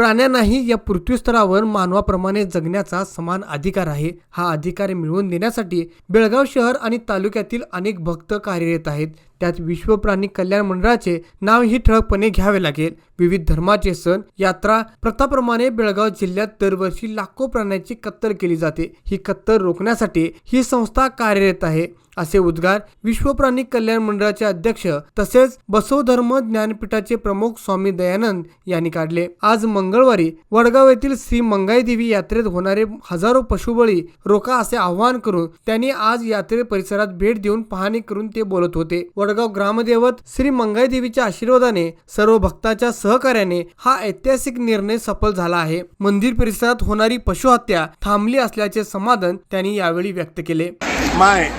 प्राण्यांनाही या पृथ्वीस्तरावर मानवाप्रमाणे जगण्याचा समान अधिकार आहे. हा अधिकार मिळवून देण्यासाठी बेळगाव शहर आणि तालुक्यातील अनेक भक्त कार्यरत आहेत. त्यात विश्व प्राणी कल्याण मंडळाचे नावही ठळकपणे घ्यावे लागेल. विविध धर्माचे सण यात्रा प्रथाप्रमाणे बेळगाव जिल्ह्यात दरवर्षी लाखो प्राण्यांची कत्तल केली जाते. ही कत्तल रोखण्यासाठी ही संस्था कार्यरत आहे. असे उद्गार विश्वप्राणी कल्याण मंडळाचे अध्यक्ष तसेच बसव धर्म ज्ञानपीठाचे प्रमुख स्वामी दयानंद यांनी काढले. आज मंगळवारी वडगाव येथील श्री मंगाई देवी यात्रेत होणारे हजारो पशुबळी रोका असे आवाहन करून त्यांनी आज यात्रे परिसरात भेट देऊन पाहणी करून ते बोलत होते. वडगाव ग्रामदेवत श्री मंगाई देवीच्या आशीर्वादाने सर्व भक्ताच्या सहकार्याने हा ऐतिहासिक निर्णय सफल झाला आहे. मंदिर परिसरात होणारी पशुहत्या थांबली असल्याचे समाधान त्यांनी यावेळी व्यक्त केले. माय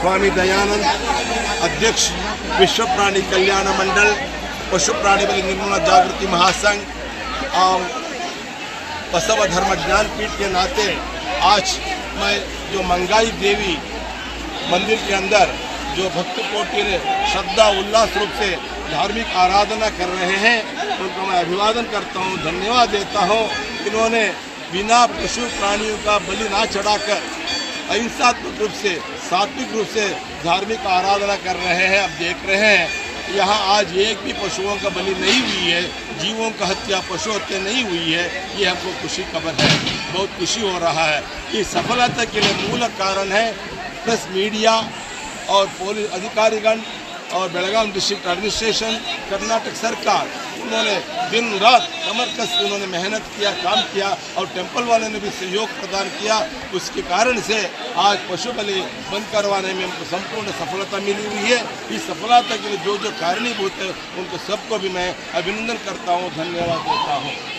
स्वामी दयानंद, अध्यक्ष विश्व प्राणी कल्याण मंडल पशु प्राणी बलि निर्मूलन जागृति महासंघ और बसव धर्म ज्ञानपीठ के नाते आज मैं जो मंगाई देवी मंदिर के अंदर जो भक्त कोटि श्रद्धा, उल्लास रूप से धार्मिक आराधना कर रहे हैं, उनको मैं अभिवादन करता हूँ, धन्यवाद देता हूँ। इन्होंने बिना पशु प्राणियों का बलि ना चढ़ाकर अहिंसात्मक रूप से, सात्विक रूप से धार्मिक आराधना कर रहे हैं, अब देख रहे हैं। यहाँ आज एक भी पशुओं का बलि नहीं हुई है, जीवों का हत्या पशु हत्या नहीं हुई है, ये हमको खुशी खबर है। बहुत खुशी हो रहा है। ये सफलता के लिए मूल कारण है, प्रेस मीडिया और पुलिस अधिकारीगण और बेलगाम डिस्ट्रिक्ट एडमिनिस्ट्रेशन, कर्नाटक सरकार। उन्होंने दिन रात कमर कस उन्होंने मेहनत किया, काम किया और टेंपल वाले ने भी सहयोग प्रदान किया। उसके कारण से आज पशु बलि बंद करवाने में हमको संपूर्ण सफलता मिली हुई है। इस सफलता के लिए जो जो कारणीभूत है, उनको सबको भी मैं अभिनंदन करता हूँ, धन्यवाद देता हूँ।